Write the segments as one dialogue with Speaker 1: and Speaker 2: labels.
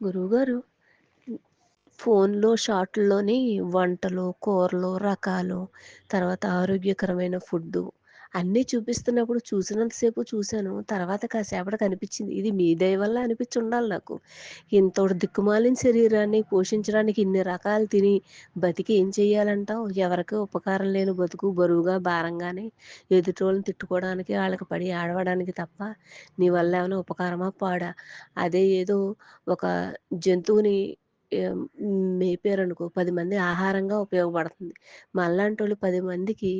Speaker 1: గురువుగారు ఫోన్‌లో షాట్లలోని వంటలు, కూరలు, రకాలు, తర్వాత ఆరోగ్యకరమైన ఫుడ్డు అన్నీ చూపిస్తున్నప్పుడు చూసినంతసేపు చూశాను. తర్వాత కాసేపటికి అనిపించింది. ఇది మీ దయ వల్ల అనిపించుండాలి నాకు. ఇంత దిక్కుమాలిన శరీరాన్ని పోషించడానికి ఇన్ని రకాలు తిని బతికి ఏం చేయాలంటావు? ఎవరికి ఉపకారం లేని బతుకు బరువుగా, భారంగానే ఎదుటోళ్ళని తిట్టుకోవడానికి, వాళ్ళకి పడి ఆడవడానికి తప్ప నీ వల్ల ఏమైనా ఉపకారమా? పాడా? అదే ఏదో ఒక జంతువుని మేపారనుకో పది మంది ఆహారంగా ఉపయోగపడుతుంది. మళ్ళాంటోళ్ళు పది మందికి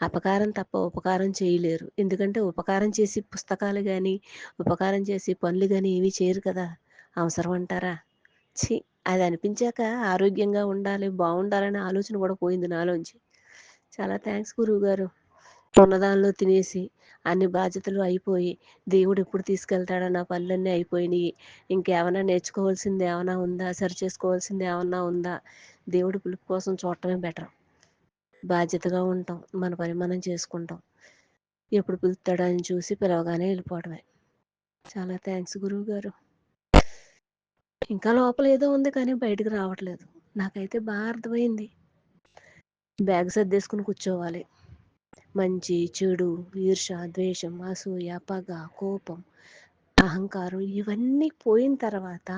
Speaker 1: అపకారం తప్ప ఉపకారం చేయలేరు. ఎందుకంటే ఉపకారం చేసి పుస్తకాలు కానీ ఉపకారం చేసి పనులు కానీ ఏమీ చేయరు కదా! అవసరం అంటారా? ఛీ! అది అనిపించాక ఆరోగ్యంగా ఉండాలి, బాగుండాలనే ఆలోచన కూడా పోయింది నాలోంచి. చాలా థ్యాంక్స్ గురువుగారు. గారు ఉన్నదానిలో తినేసి, అన్ని బాధ్యతలు అయిపోయి, దేవుడు ఎప్పుడు తీసుకెళ్తాడో నా పనులన్నీ అయిపోయినాయి ఇంకేమైనా నేర్చుకోవాల్సింది ఏమైనా ఉందా? సరిచేసుకోవాల్సింది ఏమైనా ఉందా? దేవుడు పిలుపు కోసం చూడటమే బెటర్. బాధ్యతగా ఉంటాం. మన పని మనం చేసుకుంటాం. ఎప్పుడు పిలుస్తాడో అని చూసి పిలవగానే వెళ్ళిపోవడమే. చాలా థ్యాంక్స్ గురువు గారు ఇంకా లోపల ఏదో ఉంది కానీ బయటికి రావట్లేదు. నాకైతే బాగా అర్థమైంది. బ్యాగ్ సర్దేసుకొని కూర్చోవాలి. మంచి, చెడు, ఈర్ష ద్వేషం, అసూయ, పగ, కోపం, అహంకారం ఇవన్నీ పోయిన తర్వాత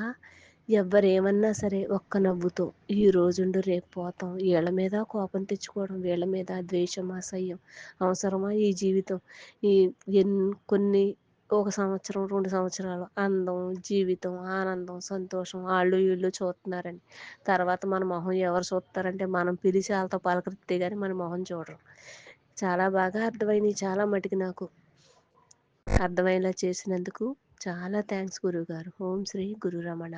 Speaker 1: ఎవ్వరేమన్నా సరే ఒక్క నవ్వుతో ఈ రోజుండు రేపు పోతాం. వీళ్ళ మీద కోపం తెచ్చుకోవడం, వీళ్ళ మీద ద్వేషం, అసహ్యం అవసరమా ఈ జీవితం? ఈ ఎన్ కొన్ని ఒక సంవత్సరం, రెండు సంవత్సరాలు అందం, జీవితం, ఆనందం, సంతోషం వాళ్ళు వీళ్ళు చూస్తున్నారని. తర్వాత మన మొహం ఎవరు చూస్తారంటే మనం పిలిచి వాళ్ళతో పలకరిస్తే కానీ మన మొహం చూడరు. చాలా బాగా అర్థమైనవి చాలా మటుకు నాకు. అర్థమయ్యేలా చేసినందుకు చాలా థాంక్స్ గురువుగారు. ఓం శ్రీ గురు రమణ.